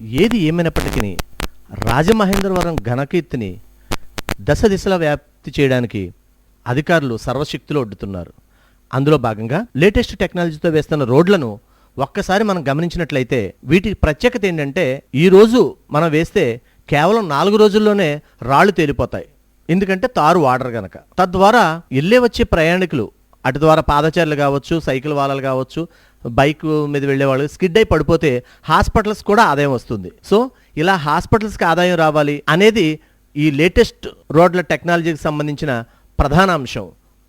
ఏది ఏమైనప్పటికీ రాజమహేంద్రవరం ఘనకీర్తిని దశ దిశల వ్యాప్తి చేయడానికి అధికారులు సర్వశక్తులు ఒడ్డుతున్నారు. అందులో భాగంగా లేటెస్ట్ టెక్నాలజీతో వేస్తున్న రోడ్లను ఒక్కసారి మనం గమనించినట్లయితే వీటి ప్రత్యేకత ఏంటంటే ఈ రోజు మనం వేస్తే కేవలం నాలుగు రోజుల్లోనే రాళ్ళు తేలిపోతాయి. ఎందుకంటే తారు వాడరు గనక. తద్వారా వెళ్ళే వచ్చే ప్రయాణికులు అటు ద్వారా పాదచారులు కావచ్చు సైకిల్ వాళ్ళలు కావచ్చు బైక్ మీద వెళ్ళేవాళ్ళు స్కిడ్ అయి పడిపోతే హాస్పిటల్స్ కూడా ఆదాయం వస్తుంది. సో ఇలా హాస్పిటల్స్కి ఆదాయం రావాలి అనేది ఈ లేటెస్ట్ రోడ్ల టెక్నాలజీకి సంబంధించిన ప్రధాన అంశం.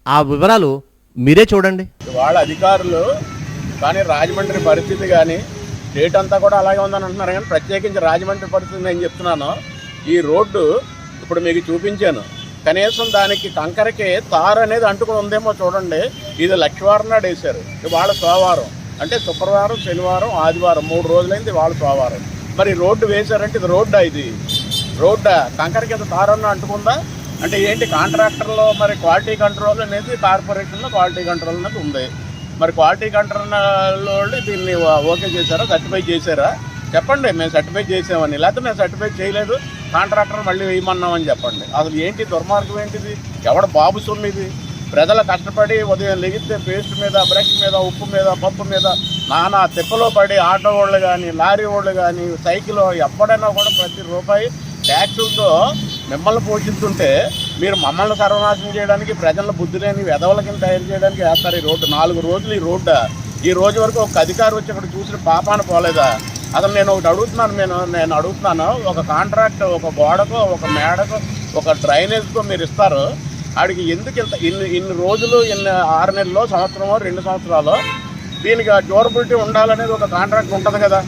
ఆ వివరాలు మీరే చూడండి. వాళ్ళ అధికారులు కానీ రాజమండ్రి పరిస్థితి కానీ స్టేట్ అంతా కూడా అలాగే ఉందని అంటున్నారు. కానీ ప్రత్యేకించి రాజమండ్రి పరిస్థితి నేను చెప్తున్నాను. ఈ రోడ్డు ఇప్పుడు మీకు చూపించాను. కనీసం దానికి కంకరకి తారు అనేది అంటుకుని ఉందేమో చూడండి. ఇది లక్షవారం నాడు వేశారు. వాళ్ళ సోమవారం. అంటే శుక్రవారం శనివారం ఆదివారం మూడు రోజులైంది వాళ్ళు సోమవారం. మరి రోడ్డు వేశారంటే ఇది రోడ్డా ఇది? రోడ్డా? కంకర కింద తారన్న అంటుకుందా? అంటే ఏంటి కాంట్రాక్టర్లో మరి క్వాలిటీ కంట్రోల్ అనేది కార్పొరేషన్లో క్వాలిటీ కంట్రోల్ అనేది ఉంది. మరి క్వాలిటీ కంట్రోల్ వాళ్ళు దీన్ని ఓకే చేశారా? సర్టిఫై చేశారా? చెప్పండి మేము సర్టిఫై చేసామని. లేకపోతే మేము సర్టిఫై చేయలేదు కాంట్రాక్టర్ మళ్ళీ వేయమన్నామని చెప్పండి. అసలు ఏంటి దుర్మార్గం ఏంటిది? ఎవడ బాబు సొమ్మిది ప్రజలు కష్టపడి ఉదయం లెగిస్తే పేస్ట్ మీద బ్రష్ మీద ఉప్పు మీద పప్పు మీద నానా తిప్పలో పడి ఆటో వాళ్ళు కానీ లారీ వాళ్ళు కానీ సైకిల్ ఎప్పుడైనా కూడా ప్రతి రూపాయి ట్యాక్సులతో మిమ్మల్ని పోషిస్తుంటే మీరు మమ్మల్ని సర్వనాశనం చేయడానికి ప్రజలను బుద్ధి లేని వెధవల కింద తయారు చేయడానికి వేస్తారు ఈ రోడ్డు. నాలుగు రోజులు ఈ రోడ్డు. ఈ రోజు వరకు ఒక అధికారి వచ్చి ఇక్కడ చూసిన పాపాన పోలేదా? అసలు నేను ఒకటి అడుగుతున్నాను నేను నేను అడుగుతున్నాను. ఒక కాంట్రాక్ట్ ఒక గోడకు ఒక మేడకు ఒక డ్రైనేజ్కో మీరు ఇస్తారు. ఆడికి ఎందుకు ఇంత ఇన్ని ఇన్ని రోజులు ఇన్ని ఆరు నెలలో సంవత్సరమో రెండు సంవత్సరాలు దీనికి డ్యూరబిలిటీ ఉండాలనేది ఒక కాంట్రాక్ట్ ఉంటుంది కదా.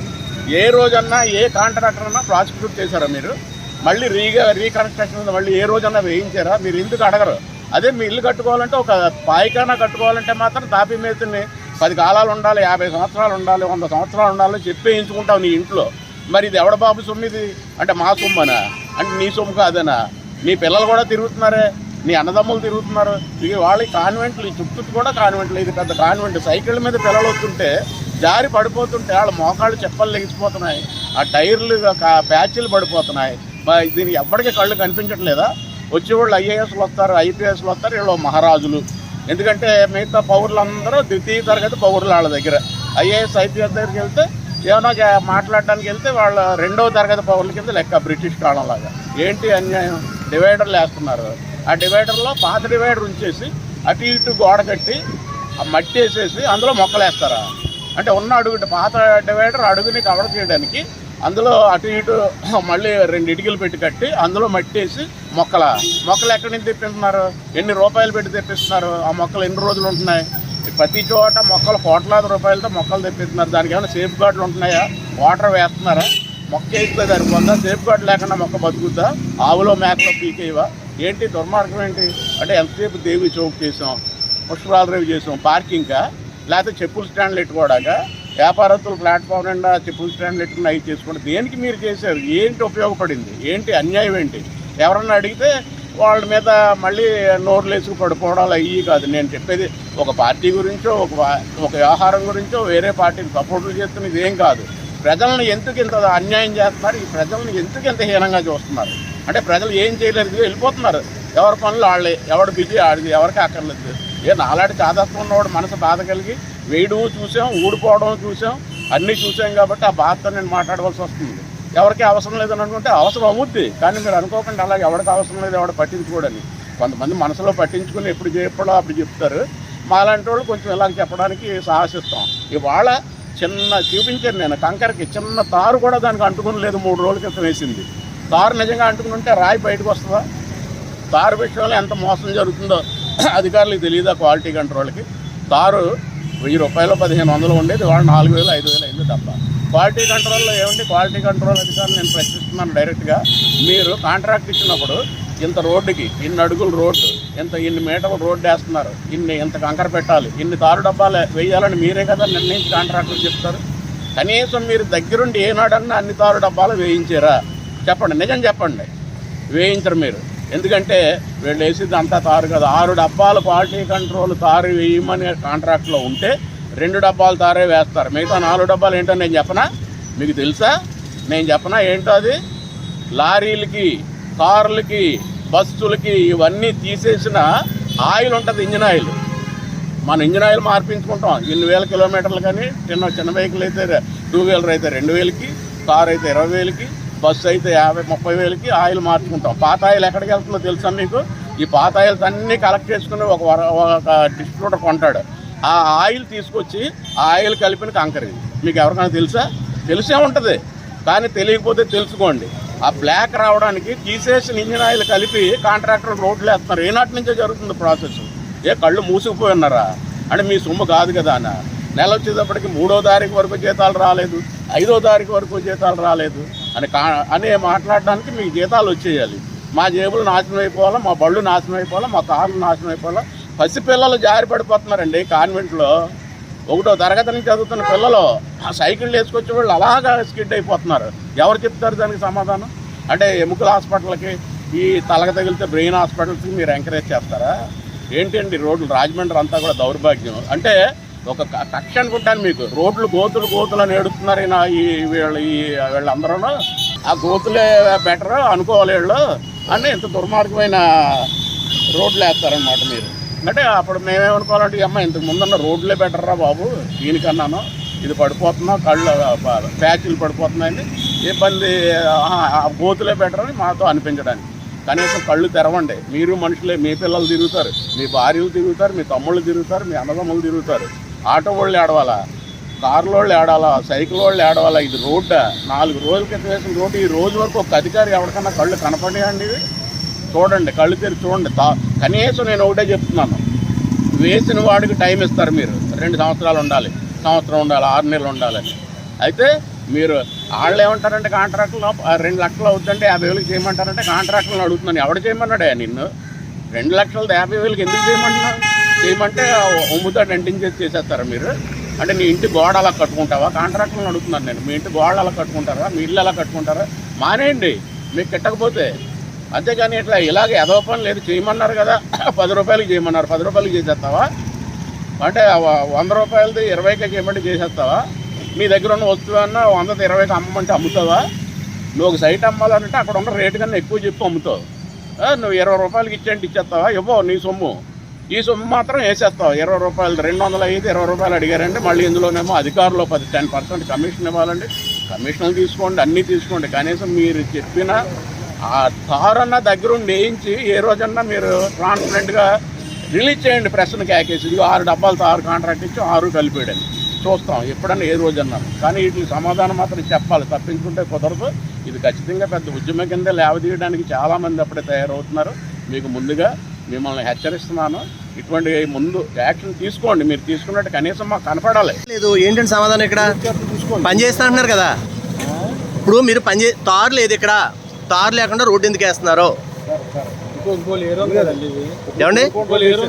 ఏ రోజన్నా ఏ కాంట్రాక్టర్ అన్నా ప్రాసిక్యూట్ చేశారా మీరు? మళ్ళీ రీగా రీకన్స్ట్రక్షన్ మళ్ళీ ఏ రోజన్నా వేయించారా? మీరు ఎందుకు అడగరు? అదే మీ ఇల్లు కట్టుకోవాలంటే ఒక పాయికానా కట్టుకోవాలంటే మాత్రం తాపీ మేతని పది కాలాలు ఉండాలి యాభై సంవత్సరాలు ఉండాలి వంద సంవత్సరాలు ఉండాలి చెప్పి వేయించుకుంటావు నీ ఇంట్లో. మరి ఇది ఎవడ బాబు సొమ్ము ఇది? అంటే మా సొమ్మనా? అంటే నీ సొమ్ము కాదనా? నీ పిల్లలు కూడా తిరుగుతున్నారే? నీ అన్నదమ్ములు తిరుగుతున్నారు. ఇక వాళ్ళకి కాన్వెంట్లు ఈ చుట్టూ కూడా కాన్వెంట్లు. ఇది పెద్ద కాన్వెంట్. సైకిళ్ళ మీద పిల్లలు వస్తుంటే జారి పడిపోతుంటే వాళ్ళ మోకాళ్ళు చెప్పలు లెగిసిపోతున్నాయి. ఆ టైర్లు ప్యాచ్లు పడిపోతున్నాయి. దీనికి ఎప్పటికీ కళ్ళు కనిపించట్లేదా? వచ్చేవాళ్ళు ఐఏఎస్లు వస్తారు ఐపీఎస్లు వస్తారు వీళ్ళు మహారాజులు. ఎందుకంటే మిగతా పౌరులందరూ ద్వితీయ తరగతి పౌరులు వాళ్ళ దగ్గర. ఐఏఎస్ ఐపీఎస్ దగ్గరికి వెళ్తే ఏమైనా మాట్లాడడానికి వెళ్తే వాళ్ళ రెండవ తరగతి పౌరుల కింద లెక్క బ్రిటిష్ కాలంలాగా. ఏంటి అన్యాయం? డివైడర్లు వేస్తున్నారు. ఆ డివైడర్లో పాత డివైడర్ ఉంచేసి అటు ఇటు గోడ కట్టి ఆ మట్టి వేసేసి అందులో మొక్కలు వేస్తారా? అంటే ఉన్న అడుగు పాత డివైడర్ అడుగుని కవర్ చేయడానికి అందులో అటు ఇటు మళ్ళీ రెండు ఇటుకలు పెట్టి కట్టి అందులో మట్టి వేసి మొక్కల. మొక్కలు ఎక్కడి నుంచి తెప్పిస్తున్నారు? ఎన్ని రూపాయలు పెట్టి తెప్పిస్తున్నారు? ఆ మొక్కలు ఎన్ని రోజులు ఉంటున్నాయి? ప్రతి చోట మొక్కలు కోట్లాది రూపాయలతో మొక్కలు తెప్పిస్తున్నారు. దానికి ఏమైనా సేఫ్ గార్డులు ఉంటున్నాయా? వాటర్ వేస్తున్నారా? మొక్క వేస్తే సరిపోద్దా సేఫ్ గార్డ్ లేకుండా మొక్క బతుకుద్దా? ఆవులో మేకలో పీకేవా ఏంటి దుర్మార్గం ఏంటి? అంటే ఎంతసేపు దేవి చౌక్ చేసాం పుష్పరాజరేవి చేసాం పార్కింగ్కా లేకపోతే చెప్పుల స్టాండ్లు పెట్టుకోవడాక వ్యాపారస్తులు ప్లాట్ఫామ్ నిండా చెప్పుల స్టాండ్లు పెట్టుకుని అవి చేసుకోండి దేనికి మీరు చేశారు? ఏంటి ఉపయోగపడింది? ఏంటి అన్యాయం ఏంటి? ఎవరన్నా అడిగితే వాళ్ళ మీద మళ్ళీ నోర్లు వేసుకు పడిపోవడాలు అయ్యి కాదు. నేను చెప్పేది ఒక పార్టీ గురించో ఒక ఒక వ్యవహారం గురించో వేరే పార్టీని సపోర్టులు చేస్తున్నది ఏం కాదు. ప్రజలను ఎందుకు ఇంత అన్యాయం చేస్తున్నారు? ఈ ప్రజలను ఎందుకు ఇంత హీనంగా చూస్తున్నారు? అంటే ప్రజలు ఏం చేయలేదు వెళ్ళిపోతున్నారు. ఎవరి పనులు వాళ్ళే ఎవడు బిజీ ఆడిది ఎవరికి అక్కర్లేదు. ఏ నాలాంటి చాదత్వం ఉన్నవాడు మనసు బాధ కలిగి వేయడం చూసాం ఊడిపోవడం చూసాం అన్నీ చూసాం కాబట్టి ఆ బాధతో నేను మాట్లాడవలసి వస్తుంది. ఎవరికి అవసరం లేదని అనుకుంటే అవసరం అవుద్ది. కానీ మీరు అనుకోకుండా అలాగే ఎవరికి అవసరం లేదు ఎవడ పట్టించుకోడని. కొంతమంది మనసులో పట్టించుకుని ఎప్పుడు చెప్పడో అప్పుడు చెప్తారు. మాలాంటి వాళ్ళు కొంచెం ఇలా చెప్పడానికి సాహసిస్తాం. ఇవాళ చిన్న చూపించాను నేను కంకరకి చిన్న తారు కూడా దానికి అంటుకుని లేదు మూడు రోజుల క్రితం వేసింది. తారు నిజంగా అంటుకుని ఉంటే రాయి బయటకు వస్తుందా? తారు విషయంలో ఎంత మోసం జరుగుతుందో అధికారులకు తెలియదా క్వాలిటీ కంట్రోల్కి తారు వెయ్యి రూపాయలు పదిహేను వందలు ఉండేది వాళ్ళు నాలుగు వేలు ఐదు వేలు అయింది తప్ప. క్వాలిటీ కంట్రోల్లో ఏమండి క్వాలిటీ కంట్రోల్ అధికారులు నేను ప్రశ్నిస్తున్నాను డైరెక్ట్గా. మీరు కాంట్రాక్ట్ ఇచ్చినప్పుడు ఇంత రోడ్డుకి ఇన్ని అడుగులు రోడ్డు ఇంత ఇన్ని మీటర్లు రోడ్డు వేస్తున్నారు ఇన్ని ఇంత కంకర పెట్టాలి ఇన్ని తారు డబ్బాలు వేయాలని మీరే కదా నిర్ణయించి కాంట్రాక్టులు చెప్తారు? కనీసం మీరు దగ్గరుండి ఏనాడన్నా అన్ని తారు డబ్బాలు వేయించారా? చెప్పండి నిజం చెప్పండి. వేయించరు మీరు. ఎందుకంటే వీళ్ళు వేసేది అంతా తారు కదా. ఆరు డబ్బాలు క్వాలిటీ కంట్రోల్ తారు వేయమని కాంట్రాక్ట్లో ఉంటే రెండు డబ్బాలు తారే వేస్తారు. మిగతా నాలుగు డబ్బాలు ఏంటో నేను చెప్పనా? మీకు తెలుసా? నేను చెప్పనా ఏంటో అది? లారీలకి కార్లకి బస్సులకి ఇవన్నీ తీసేసిన ఆయిల్ ఉంటుంది ఇంజిన్ ఆయిల్. మన ఇంజిన్ ఆయిల్ మార్పించుకుంటాం. ఎన్ని వేల కిలోమీటర్లు కానీ చిన్న చిన్న వెహికల్ అయితే టూ వీలర్ అయితే రెండు వేలకి కార్ అయితే ఇరవై వేలకి బస్సు అయితే యాభై ముప్పై వేలకి ఆయిల్ మార్చుకుంటాం. పాత ఆయిల్ ఎక్కడికి వెళ్తుందో తెలుసా మీకు? ఈ పాత ఆయిల్స్ అన్నీ కలెక్ట్ చేసుకుని ఒక వర- ఒక డిస్ట్రిబ్యూటర్ కొంటాడు. ఆ ఆయిల్ తీసుకొచ్చి ఆ ఆయిల్ కలిపిన కంకర్ మీకు ఎవరికైనా తెలుసా? తెలిసే ఉంటుంది. కానీ తెలియకపోతే తెలుసుకోండి. ఆ బ్లాక్ రావడానికి తీసేసిన ఇంజిన్ ఆయిల్ కలిపి కాంట్రాక్టర్ రోడ్లు వేస్తున్నారు. ఏనాటి నుంచే జరుగుతుంది ప్రాసెస్ ఏ కళ్ళు మూసుకుపోయి ఉన్నారా? అంటే మీ సొమ్ము కాదు కదా అన్న. నెల వచ్చేటప్పటికి మూడో తారీఖు వరకు జీతాలు రాలేదు. ఐదో తారీఖు వరకు జీతాలు రాలేదు. అని కా అని మాట్లాడడానికి మీకు జీతాలు వచ్చేయాలి. మా జేబులు నాశనం అయిపోవాలా మా బళ్ళు నాశనం అయిపోవాలా మా కార్లు నాశనం అయిపోవాలా? పసిపిల్లలు జారి పడిపోతున్నారండి కాన్వెంట్లో. ఒకటో తరగతి నుంచి చదువుతున్న పిల్లలు ఆ సైకిళ్ళు వేసుకొచ్చే వాళ్ళు అలాగా స్కిడ్ అయిపోతున్నారు. ఎవరు చెప్తారు దానికి సమాధానం? అంటే ఎముకల హాస్పిటల్కి ఈ తలక తగిలితే బ్రెయిన్ హాస్పిటల్స్కి మీరు ఎంకరేజ్ చేస్తారా? ఏంటండి రోడ్లు రాజమండ్రి అంతా కూడా దౌర్భాగ్యం. అంటే ఒక క- కక్ష అనుకుంటాను మీకు. రోడ్లు గోతులు గోతులు అని ఏడుస్తున్నారు ఈ వీళ్ళ ఈ వీళ్ళందరూ ఆ గోతులే బెటర్ అనుకోవాలి వీళ్ళు. అని ఇంత దుర్మార్గమైన రోడ్లు వేస్తారనమాట మీరు. అంటే అప్పుడు మేమేమనుకోవాలంటే అమ్మ ఇంతకు ముందున్న రోడ్లే బెటర్రా బాబు దీనికన్నాను. ఇది పడిపోతున్నా కళ్ళు ప- ప్యాచులు పడిపోతున్నాయని. ఇబ్బంది గోతులే బెటర్ అని మాతో అనిపించడానికి. కనీసం కళ్ళు తెరవండి. మీరు మనుషులే మీ పిల్లలు తిరుగుతారు. మీ భార్యలు తిరుగుతారు మీ తమ్ముళ్ళు తిరుగుతారు మీ అన్నదమ్ములు తిరుగుతారు. ఆటో వాళ్ళు ఏడవాలా? కార్లు వాళ్ళు ఏడాలా? సైకిల్ వాళ్ళు ఏడవాలా? ఇది రోడ్డా? నాలుగు రోజుల క్రితం వేసిన రోడ్డు. ఈ రోజు వరకు ఒక అధికారి ఎవరికన్నా కళ్ళు కనపడేయండి చూడండి కళ్ళు తెరి చూడండి. తా- కనీసం నేను ఒకటే చెప్తున్నాను. వేసిన వాడికి టైం ఇస్తారు మీరు. రెండు సంవత్సరాలు ఉండాలి. సంవత్సరం ఉండాలి ఆరు నెలలు ఉండాలని. అయితే మీరు వాళ్ళు ఏమంటారంటే కాంట్రాక్ట్లో రెండు లక్షలు అవుతుందంటే యాభై వేలకు చేయమంటారంటే కాంట్రాక్టులను అడుగుతున్నాను. ఎవడు చేయమన్నాడే నిన్ను? రెండు లక్షలది యాభై వేలకు ఎందుకు చేయమంటున్నాను చేయమంటే ఒమ్ముతాడు చేసి చేసేస్తారా మీరు? అంటే నీ ఇంటి గోడ అలా కట్టుకుంటావా? కాంట్రాక్టులను అడుగుతున్నాను నేను. మీ ఇంటి గోడ అలా కట్టుకుంటారా? మీ ఇల్లు అలా కట్టుకుంటారా? మానేయండి. మీకు కిట్టకపోతే. అంతేగాని ఇట్లా ఇలాగ ఎదవ పని లేదు. చేయమన్నారు కదా. పది రూపాయలకి చేయమన్నారు. పది రూపాయలకి చేసేస్తావా? అంటే వంద రూపాయలది ఇరవైకే చేయమంటే చేసేస్తావా? నీ దగ్గర ఉన్న వస్తువు అన్నా వందది ఇరవైకి అమ్మమంటే అమ్ముతావా? నువ్వు ఒక సైట్ అమ్మాలంటే అక్కడ ఉన్న రేటు కన్నా ఎక్కువ చెప్పి అమ్ముతావు. నువ్వు ఇరవై రూపాయలకి ఇచ్చేంటి ఇచ్చేస్తావా? ఇవ్వవు నీ సొమ్ము. ఈ సొమ్ము మాత్రం వేసేస్తాం. ఇరవై రూపాయలు రెండు వందల ఐదు ఇరవై రూపాయలు అడిగారంటే మళ్ళీ ఇందులోనేమో అధికారులు పది టెన్ పర్సెంట్ కమిషన్ ఇవ్వాలండి. కమిషన్లు తీసుకోండి అన్నీ తీసుకోండి. కనీసం మీరు చెప్పిన ఆ తారన్న దగ్గరుండి వేయించి ఏ రోజన్నా మీరు ట్రాన్స్పరెంట్గా రిలీజ్ చేయండి ప్రశ్న క్యాకేసి ఆరు డబ్బాలతో ఆరు కాంట్రాక్ట్ ఇచ్చి ఆరు కలిపేయడని చూస్తాం ఎప్పుడన్నా ఏ రోజన్నా. కానీ వీటికి సమాధానం మాత్రం చెప్పాలి. తప్పించుకుంటే కుదరదు. ఇది ఖచ్చితంగా పెద్ద ఉద్యమం కింద లేవదీయడానికి చాలామంది అప్పుడే తయారవుతున్నారు. మీకు ముందుగా మిమ్మల్ని హెచ్చరిస్తున్నాను. ఇటువంటి ముందు యాక్షన్ తీసుకోండి. మీరు తీసుకున్నట్టు కనీసం మాకు కనపడాలి. లేదు ఏంటంటే సమాధానం ఇక్కడ? పని చేస్తా అంటున్నారు కదా. ఇప్పుడు మీరు పని చే తారు లేదు ఇక్కడ. తారు లేకుండా రోడ్డు ఎందుకు వేస్తున్నారు? లేరు ఏమండి? ఇంకో లేరు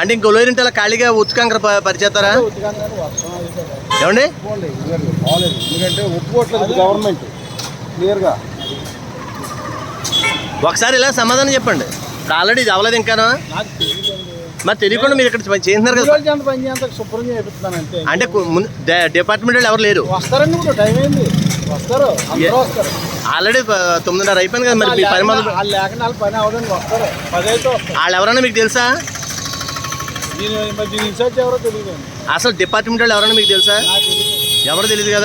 అంటే ఇంకో లోరింటి అలా ఖాళీగా ఉత్కంకర పరిచేస్తారా. ఏమండి? ఎందుకంటే ఒప్పుకోవట్లేదు గవర్నమెంట్ క్లియర్గా. ఒకసారి ఇలా సమాధానం చెప్పండి. ఆల్రెడీ ఇది అవ్వలేదు ఇంకాను నాకు తెలియదండి మరి తెలియకుండా మీరు ఇక్కడ పని చేస్తున్నారు కదా. శుభ్రం చేపిస్తున్నాను అంతే. అంటే ముందు డిపార్ట్మెంట్ వాళ్ళు ఎవరు లేరు? వస్తారండి ఇప్పుడు టైం అయింది. వస్తారు ఆల్రెడీ తొమ్మిదిన్నర అయిపోయింది కదా మరి మీ పని మొదలు వాళ్ళు లేక నాలుగు పని అవదండి వస్తారు. పది అయితే వాళ్ళు ఎవరైనా మీకు తెలుసా? ఎవరో అసలు డిపార్ట్మెంట్ వాళ్ళు ఎవరైనా మీకు తెలుసా? ఎవరు తెలియదు కదా?